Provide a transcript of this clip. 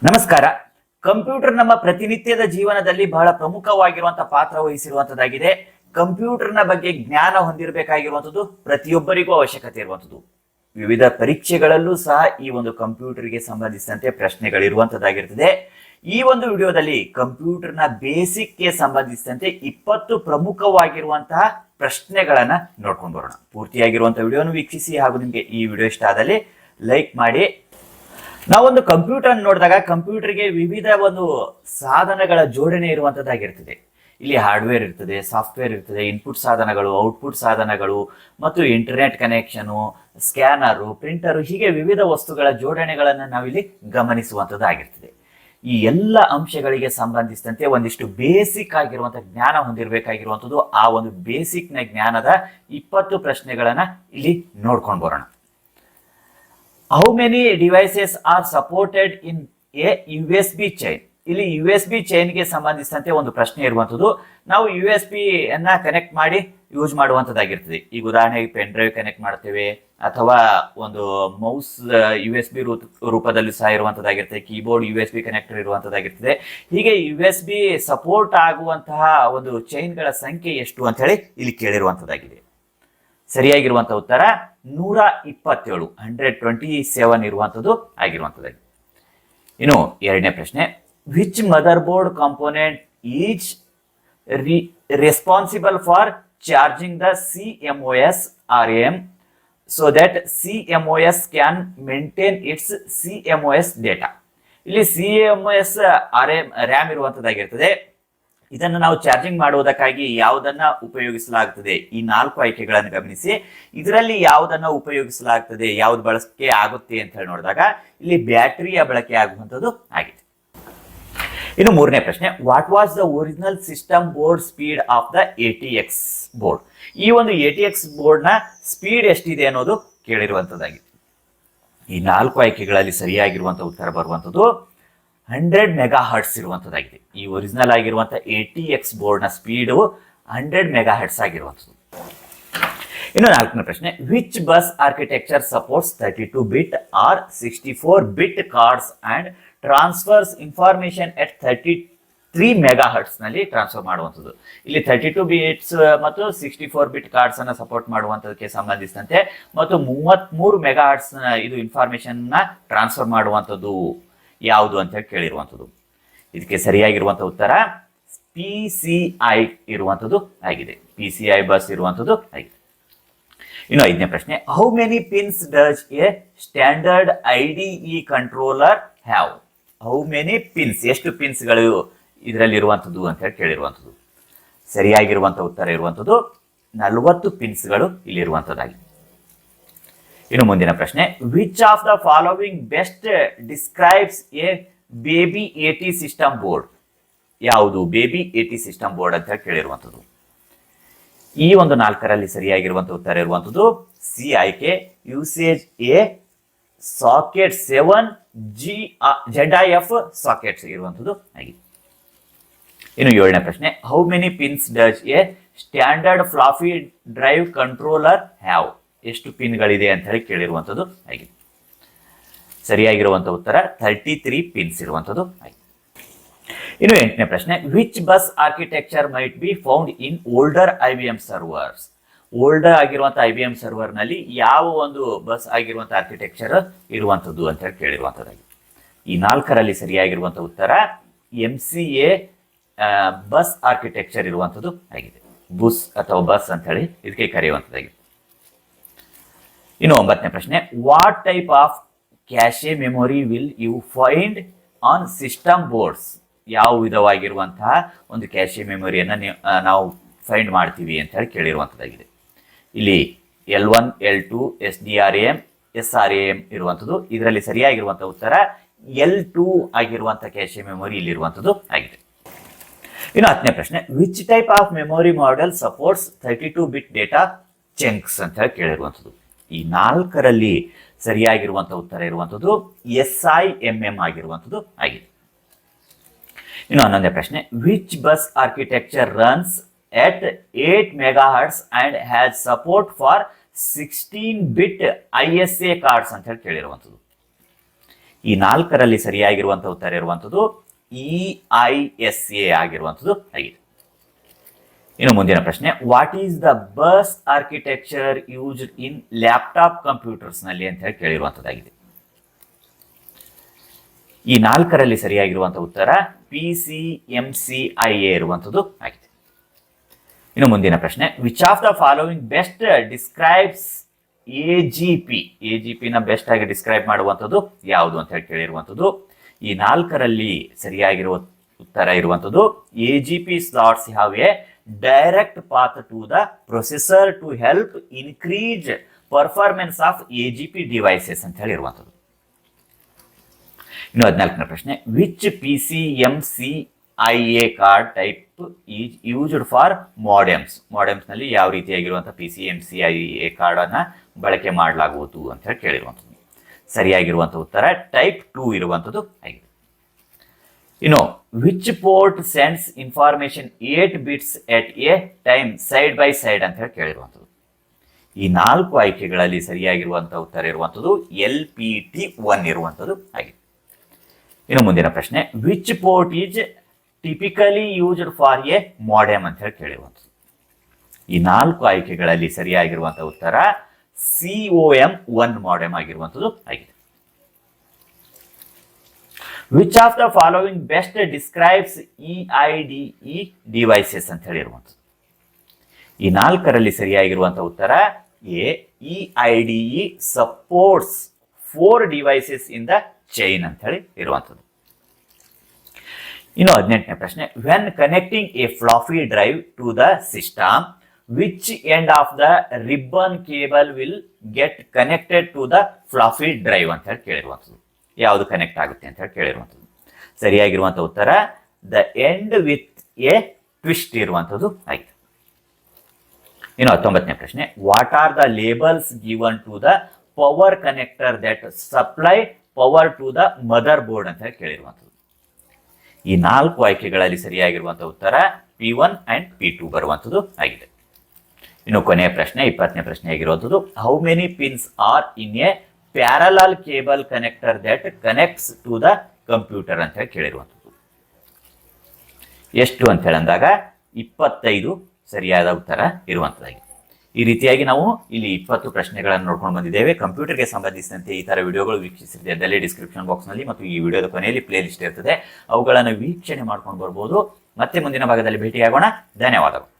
ನಮಸ್ಕಾರ. ಕಂಪ್ಯೂಟರ್ ನಮ್ಮ ಪ್ರತಿನಿತ್ಯದ ಜೀವನದಲ್ಲಿ ಬಹಳ ಪ್ರಮುಖವಾಗಿರುವಂತಹ ಪಾತ್ರ ವಹಿಸಿರುವಂತದ್ದಾಗಿದೆ. ಕಂಪ್ಯೂಟರ್ನ ಬಗ್ಗೆ ಜ್ಞಾನ ಹೊಂದಿರಬೇಕಾಗಿರುವಂಥದ್ದು ಪ್ರತಿಯೊಬ್ಬರಿಗೂ ಅವಶ್ಯಕತೆ ಇರುವಂಥದ್ದು ವಿವಿಧ ಪರೀಕ್ಷೆಗಳಲ್ಲೂ ಸಹ ಈ ಒಂದು ಕಂಪ್ಯೂಟರ್ಗೆ ಸಂಬಂಧಿಸಿದಂತೆ ಪ್ರಶ್ನೆಗಳಿರುವಂತದ್ದಾಗಿರ್ತದೆ ಈ ಒಂದು ವಿಡಿಯೋದಲ್ಲಿ ಕಂಪ್ಯೂಟರ್ನ ಬೇಸಿಕ್ಗೆ ಸಂಬಂಧಿಸಿದಂತೆ ಇಪ್ಪತ್ತು ಪ್ರಮುಖವಾಗಿರುವಂತಹ ಪ್ರಶ್ನೆಗಳನ್ನ ನೋಡ್ಕೊಂಡು ಬರೋಣ. ಪೂರ್ತಿಯಾಗಿರುವಂತಹ ವಿಡಿಯೋನು ವೀಕ್ಷಿಸಿ ಹಾಗೂ ನಿಮಗೆ ಈ ವಿಡಿಯೋ ಇಷ್ಟ ಆದಲ್ಲಿ ಲೈಕ್ ಮಾಡಿ ನಾವೊಂದು ಕಂಪ್ಯೂಟರ್ ನೋಡಿದಾಗ ಕಂಪ್ಯೂಟರ್ಗೆ ವಿವಿಧ ಒಂದು ಸಾಧನಗಳ ಜೋಡಣೆ ಇರುವಂತದ್ದಾಗಿರ್ತದೆ. ಇಲ್ಲಿ ಹಾರ್ಡ್ವೇರ್ ಇರ್ತದೆ ಸಾಫ್ಟ್ವೇರ್ ಇರ್ತದೆ ಇನ್ಪುಟ್ ಸಾಧನಗಳು ಔಟ್ಪುಟ್ ಸಾಧನಗಳು, ಮತ್ತು ಇಂಟರ್ನೆಟ್ ಕನೆಕ್ಷನು ಸ್ಕ್ಯಾನರು ಪ್ರಿಂಟರು ಹೀಗೆ ವಿವಿಧ ವಸ್ತುಗಳ ಜೋಡಣೆಗಳನ್ನು ನಾವಿಲ್ಲಿ ಗಮನಿಸುವಂಥದ್ದಾಗಿರ್ತದೆ ಈ ಎಲ್ಲ ಅಂಶಗಳಿಗೆ ಸಂಬಂಧಿಸಿದಂತೆ ಒಂದಿಷ್ಟು ಬೇಸಿಕ್ ಆಗಿರುವಂಥ ಜ್ಞಾನ ಹೊಂದಿರಬೇಕಾಗಿರುವಂಥದ್ದು ಆ ಒಂದು ಬೇಸಿಕ್ನ ಜ್ಞಾನದ ಇಪ್ಪತ್ತು ಪ್ರಶ್ನೆಗಳನ್ನು ಇಲ್ಲಿ ನೋಡ್ಕೊಂಡು ಬರೋಣ. How many devices are supported in A U S B chain ಇಲ್ಲಿ ಯು ಎಸ್ ಬಿ ಚೈನ್ಗೆ ಸಂಬಂಧಿಸಿದಂತೆ ಒಂದು ಪ್ರಶ್ನೆ ಇರುವಂಥದ್ದು. ನಾವು ಯು ಎಸ್ ಬಿ ಅನ್ನ ಕನೆಕ್ಟ್ ಮಾಡಿ ಯೂಸ್ ಮಾಡುವಂಥದ್ದಾಗಿರ್ತದೆ. ಈಗ ಉದಾಹರಣೆಗೆ ಪೆನ್ ಡ್ರೈವ್ ಕನೆಕ್ಟ್ ಮಾಡ್ತೇವೆ, ಅಥವಾ ಒಂದು ಮೌಸ್ ಯು ಎಸ್ ಬಿ ರೂಪದಲ್ಲಿ ಸಹ ಇರುವಂಥದ್ದಾಗಿರ್ತದೆ. Keyboard U S B connector ಇರುವಂಥದ್ದಾಗಿರ್ತದೆ. ಹೀಗೆ ಯು ಎಸ್ ಬಿ ಸಪೋರ್ಟ್ ಆಗುವಂತಹ ಒಂದು ಚೈನ್ಗಳ ಸಂಖ್ಯೆ ಎಷ್ಟು ಅಂತ ಹೇಳಿ ಇಲ್ಲಿ ಕೇಳಿರುವಂಥದ್ದಾಗಿದೆ. ಸರಿಯಾಗಿರುವಂತಹ ಉತ್ತರ ನೂರ ಇಪ್ಪತ್ತೇಳು ಹಂಡ್ರೆಡ್ ಟ್ವೆಂಟಿ ಸೆವೆನ್ ಇರುವಂಥದ್ದು ಆಗಿರುವಂಥದ್ದು. ಇನ್ನು ಎರಡನೇ ಪ್ರಶ್ನೆ which mother board component is responsible for charging the C M O S R M so that C M O S can maintain its C M O S data ಇಲ್ಲಿ C M O S R M RAM ಇರುವಂತದ್ದಾಗಿರ್ತದೆ ಇದನ್ನು ನಾವು charging ಮಾಡುವುದಕ್ಕಾಗಿ ಯಾವುದನ್ನ ಉಪಯೋಗಿಸಲಾಗುತ್ತದೆ ಈ ನಾಲ್ಕು ಆಯ್ಕೆಗಳನ್ನು ಗಮನಿಸಿ. ಇದರಲ್ಲಿ ಯಾವುದನ್ನ ಉಪಯೋಗಿಸಲಾಗುತ್ತದೆ ಯಾವ್ದು ಬಳಕೆ ಆಗುತ್ತೆ ಅಂತ ಹೇಳಿ ನೋಡಿದಾಗ ಇಲ್ಲಿ ಬ್ಯಾಟರಿಯ ಬಳಕೆ ಆಗುವಂಥದ್ದು ಆಗಿದೆ. ಇನ್ನು ಮೂರನೇ ಪ್ರಶ್ನೆ what was the original system board speed of the A T X board ಈ ಒಂದು ಎ ಟಿ ಎಕ್ಸ್ ಬೋರ್ಡ್ನ ಸ್ಪೀಡ್ ಎಷ್ಟಿದೆ ಅನ್ನೋದು ಕೇಳಿರುವಂತದ್ದಾಗಿದೆ ಈ ನಾಲ್ಕು ಆಯ್ಕೆಗಳಲ್ಲಿ ಸರಿಯಾಗಿರುವಂತಹ ಉತ್ತರ ಬರುವಂಥದ್ದು ಹಂಡ್ರೆಡ್ ಮೆಗಾ ಹರ್ಟ್ಸ್ ಇರುವಂಥದ್ದಾಗಿದೆ ಈ ಒರಿಜಿನಲ್ ಆಗಿರುವಂಥ ಎ ಟಿ ಎಕ್ಸ್ ಬೋರ್ಡ್ನ ಸ್ಪೀಡು ಹಂಡ್ರೆಡ್ ಮೆಗಾ ಹರ್ಟ್ಸ್ ಆಗಿರುವಂಥದ್ದು ಇನ್ನು ನಾಲ್ಕನೇ ಪ್ರಶ್ನೆ which bus architecture supports thirty two bit or sixty four bit cards and transfers information at thirty three mega ಹರ್ಟ್ಸ್ನಲ್ಲಿ ಟ್ರಾನ್ಸ್ಫರ್ ಮಾಡುವಂಥದ್ದು ಇಲ್ಲಿ ತರ್ಟಿ ಟು ಬಿಟ್ಸ್ ಮತ್ತು ಸಿಕ್ಸ್ಟಿ ಫೋರ್ ಬಿಟ್ ಕಾರ್ಡ್ಸ್ ಅನ್ನ support ಮಾಡುವಂಥದಕ್ಕೆ ಸಂಬಂಧಿಸಿದಂತೆ, ಮತ್ತು ಮೂವತ್ಮೂರು ಮೆಗಾ ಹರ್ಟ್ಸ್ ಇದು ಇನ್ಫಾರ್ಮೇಶನ್ನ ಟ್ರಾನ್ಸ್ಫರ್ ಮಾಡುವಂಥದ್ದು ಯಾವುದು ಅಂತ ಹೇಳಿ ಕೇಳಿರುವಂಥದ್ದು. ಇದಕ್ಕೆ ಸರಿಯಾಗಿರುವಂಥ ಉತ್ತರ ಪಿ ಸಿ ಐ ಇರುವಂಥದ್ದು ಆಗಿದೆ. ಪಿ ಸಿ ಐ ಬಸ್ ಇರುವಂಥದ್ದು ಆಗಿದೆ. ಇನ್ನು ಐದನೇ ಪ್ರಶ್ನೆ how many pins does a standard I D E controller have how many pins ಎಷ್ಟು ಪಿನ್ಸ್ಗಳು ಇದರಲ್ಲಿ ಇರುವಂಥದ್ದು ಅಂತ ಹೇಳಿ ಕೇಳಿರುವಂಥದ್ದು. ಸರಿಯಾಗಿರುವಂಥ ಉತ್ತರ ಇರುವಂಥದ್ದು ನಲವತ್ತು ಪಿನ್ಸ್ಗಳು ಇಲ್ಲಿರುವಂಥದ್ದಾಗಿದೆ. ಇನ್ನು ಮುಂದಿನ ಪ್ರಶ್ನೆ which of the following best describes a baby A T system board ಯಾವುದು? Baby A T system board ಅಂತ ಕೇಳಿರುವಂಥದ್ದು. ಈ ಒಂದು ನಾಲ್ಕರಲ್ಲಿ ಸರಿಯಾಗಿರುವಂಥ ಉತ್ತರ ಇರುವಂಥದ್ದು ಸಿ ಆಯ್ಕೆ usage A socket seven G Z I F sockets ಇರುವಂಥದ್ದು ಆಗಿದೆ. ಇನ್ನು ಏಳನೇ ಪ್ರಶ್ನೆ how many pins does a standard floppy drive controller have ಎಷ್ಟು ಪಿನ್ಗಳಿದೆ ಅಂತ ಹೇಳಿ ಕೇಳಿರುವಂಥದ್ದು ಆಗಿದೆ. ಸರಿಯಾಗಿರುವಂಥ ಉತ್ತರ ಥರ್ಟಿ ತ್ರೀ ಪಿನ್ಸ್ ಇರುವಂಥದ್ದು ಆಗಿದೆ. ಇನ್ನು ಎಂಟನೇ ಪ್ರಶ್ನೆ which bus architecture might be found in older I B M servers older ಆಗಿರುವಂಥ ಐ ಬಿ ಎಂ ಸರ್ವರ್ನಲ್ಲಿ ಯಾವ ಒಂದು ಬಸ್ ಆಗಿರುವಂಥ ಆರ್ಕಿಟೆಕ್ಚರ್ ಇರುವಂಥದ್ದು ಅಂತ ಹೇಳಿ ಕೇಳಿರುವಂಥದ್ದಾಗಿದೆ ಈ ನಾಲ್ಕರಲ್ಲಿ ಸರಿಯಾಗಿರುವಂಥ ಉತ್ತರ M C A bus architecture ಇರುವಂಥದ್ದು ಆಗಿದೆ. ಬುಸ್ ಅಥವಾ ಬಸ್ ಅಂತ ಹೇಳಿ ಇದಕ್ಕೆ ಕರೆಯುವಂಥದ್ದಾಗಿದೆ ಇನ್ನು ಒಂಬತ್ತನೇ ಪ್ರಶ್ನೆ. What type of cache memory will you find on system boards ಯಾವ ವಿಧವಾಗಿರುವಂತಹ ಒಂದು ಕ್ಯಾಶೆ ಮೆಮೊರಿಯನ್ನು ನಾವು ಫೈಂಡ್ ಮಾಡ್ತೀವಿ ಅಂತ ಹೇಳಿ ಕೇಳಿರುವಂಥದ್ದಾಗಿದೆ ಇಲ್ಲಿ L one L two S D R M S R M ಇರುವಂಥದ್ದು ಇದರಲ್ಲಿ ಸರಿಯಾಗಿರುವಂಥ ಉತ್ತರ ಎಲ್ ಟು ಆಗಿರುವಂಥ ಕ್ಯಾಶೆ ಮೆಮೊರಿ ಇಲ್ಲಿರುವಂಥದ್ದು ಆಗಿದೆ. ಇನ್ನು ಹತ್ತನೇ ಪ್ರಶ್ನೆ. Which type of memory model supports thirty two bit data chunks ಅಂತ ಹೇಳಿ ಕೇಳಿರುವಂಥದ್ದು ಈ ನಾಲ್ಕರಲ್ಲಿ ಸರಿಯಾಗಿರುವಂಥ ಉತ್ತರ ಇರುವಂಥದ್ದು ಎಸ್ ಐ ಎಂ ಎಂ ಆಗಿರುವಂಥದ್ದು ಆಗಿದೆ. ಇನ್ನು ಹನ್ನೊಂದನೇ ಪ್ರಶ್ನೆ which bus architecture runs at eight megahertz and has support for sixteen bit I S A cards ಅಂತ ಹೇಳಿ ಕೇಳಿರುವಂಥದ್ದು. ಈ ನಾಲ್ಕರಲ್ಲಿ ಸರಿಯಾಗಿರುವಂಥ ಉತ್ತರ ಇರುವಂಥದ್ದು ಇ ಐ ಎಸ್ ಎ ಆಗಿರುವಂಥದ್ದು ಆಗಿದೆ. ಇನ್ನು ಮುಂದಿನ ಪ್ರಶ್ನೆ what is the bus architecture used in laptop ಕಂಪ್ಯೂಟರ್ಸ್ನಲ್ಲಿ ಅಂತ ಹೇಳಿ ಕೇಳಿರುವಂತದ್ದಾಗಿದೆ. ಈ ನಾಲ್ಕರಲ್ಲಿ ಸರಿಯಾಗಿರುವಂತಹ ಉತ್ತರ P C M C I A ಇರುವಂತದ್ದು ಆಗಿದೆ. ಇನ್ನು ಮುಂದಿನ ಪ್ರಶ್ನೆ which of the following best describes A G P A G P ನ ಬೆಸ್ಟ್ ಆಗಿ ಡಿಸ್ಕ್ರೈಬ್ ಮಾಡುವಂಥದ್ದು ಯಾವುದು ಅಂತ ಹೇಳಿ ಕೇಳಿರುವಂಥದ್ದು ಈ ನಾಲ್ಕರಲ್ಲಿ ಸರಿಯಾಗಿರುವ ಉತ್ತರ ಇರುವಂಥದ್ದು A G P slots have a direct path to the processor to help increase A G P devices ಅಂತ ಹೇಳಿರುವಂಥದ್ದು ಇನ್ನು ಹದಿನಾಲ್ಕನೇ ಪ್ರಶ್ನೆ which P C M C I A card type is used for modems ಮಾಡೆಮ್ಸ್ನಲ್ಲಿ ಯಾವ ರೀತಿಯಾಗಿರುವಂಥ P C M C I A ಕಾರ್ಡನ್ನು ಬಳಕೆ ಮಾಡಲಾಗುವುದು ಅಂತ ಹೇಳಿ ಕೇಳಿರುವಂಥದ್ದು. ಸರಿಯಾಗಿರುವಂಥ ಉತ್ತರ ಟೈಪ್ ಟೂ ಇರುವಂಥದ್ದು ಆಗಿದೆ. ಇನ್ನು which port sends information eight bits at a time side by side ಅಂತ ಹೇಳಿ ಕೇಳಿರುವಂಥದ್ದು. ಈ ನಾಲ್ಕು ಆಯ್ಕೆಗಳಲ್ಲಿ ಸರಿಯಾಗಿರುವಂತಹ ಉತ್ತರ ಇರುವಂಥದ್ದು ಎಲ್ ಪಿ ಟಿ ಒನ್ ಇರುವಂಥದ್ದು ಆಗಿದೆ. ಇನ್ನು ಮುಂದಿನ ಪ್ರಶ್ನೆ which port is typically used for a modem ಅಂತ ಹೇಳಿ ಕೇಳಿರುವಂಥದ್ದು. ಈ ನಾಲ್ಕು ಆಯ್ಕೆಗಳಲ್ಲಿ ಸರಿಯಾಗಿರುವಂತಹ ಉತ್ತರ C O M one modem ಆಗಿರುವಂಥದ್ದು ಆಗಿದೆ. Which of the following best describes E I D E devices ಅಂತ ಹೇಳಿರುವಂಥದ್ದು? ಈ ನಾಲ್ಕರಲ್ಲಿ ಸರಿಯಾಗಿರುವಂಥ ಉತ್ತರ, A E I D E supports four devices in the chain ಅಂತ ಹೇಳಿ ಇರುವಂಥದ್ದು. ಇನ್ನು ಹದಿನೆಂಟನೇ ಪ್ರಶ್ನೆ when connecting a floppy drive to the system which end of the ribbon cable will get connected to the floppy drive ಅಂತ ಹೇಳಿ ಕೇಳಿರುವಂಥದ್ದು. ಯಾವುದು connect ಆಗುತ್ತೆ ಅಂತ ಹೇಳಿ ಕೇಳಿರುವಂಥದ್ದು. ಸರಿಯಾಗಿರುವಂಥ ಉತ್ತರ the end with a twist ಇರುವಂಥದ್ದು ಆಯಿತು. ಇನ್ನು ಹತ್ತೊಂಬತ್ತನೇ ಪ್ರಶ್ನೆ what are the labels given to the power connector that supply power to the motherboard ಅಂತ ಹೇಳಿ ಕೇಳಿರುವಂಥದ್ದು. ಈ ನಾಲ್ಕು ಆಯ್ಕೆಗಳಲ್ಲಿ ಸರಿಯಾಗಿರುವಂಥ ಉತ್ತರ P one and P two ಬರುವಂಥದ್ದು ಆಗಿದೆ. ಇನ್ನು ಕೊನೆಯ ಪ್ರಶ್ನೆ, ಇಪ್ಪತ್ತನೇ ಪ್ರಶ್ನೆ ಆಗಿರುವಂಥದ್ದು how many pins are in a parallel cable connector that connects to the computer ಅಂತ ಹೇಳಿ ಕೇಳಿರುವಂಥದ್ದು. ಎಷ್ಟು ಅಂತ ಹೇಳಂದಾಗ ಇಪ್ಪತ್ತೈದು ಸರಿಯಾದ ಉತ್ತರ ಇರುವಂಥದ್ದಾಗಿದೆ ಈ ರೀತಿಯಾಗಿ ನಾವು ಇಲ್ಲಿ ಇಪ್ಪತ್ತು ಪ್ರಶ್ನೆಗಳನ್ನು ನೋಡ್ಕೊಂಡು ಬಂದಿದ್ದೇವೆ. ಕಂಪ್ಯೂಟರ್ಗೆ ಸಂಬಂಧಿಸಿದಂತೆ ಈ ತರ ವಿಡಿಯೋಗಳು ವೀಕ್ಷಿಸಿದ್ದಲ್ಲಿ ಡಿಸ್ಕ್ರಿಪ್ಷನ್ ಬಾಕ್ಸ್ನಲ್ಲಿ ಮತ್ತು ಈ ವಿಡಿಯೋದ ಕೊನೆಯಲ್ಲಿ ಪ್ಲೇ ಲಿಸ್ಟ್ ಇರ್ತದೆ. ಅವುಗಳನ್ನು ವೀಕ್ಷಣೆ ಮಾಡ್ಕೊಂಡು ಬರ್ಬೋದು. ಮತ್ತೆ ಮುಂದಿನ ಭಾಗದಲ್ಲಿ ಭೇಟಿಯಾಗೋಣ. ಧನ್ಯವಾದಗಳು.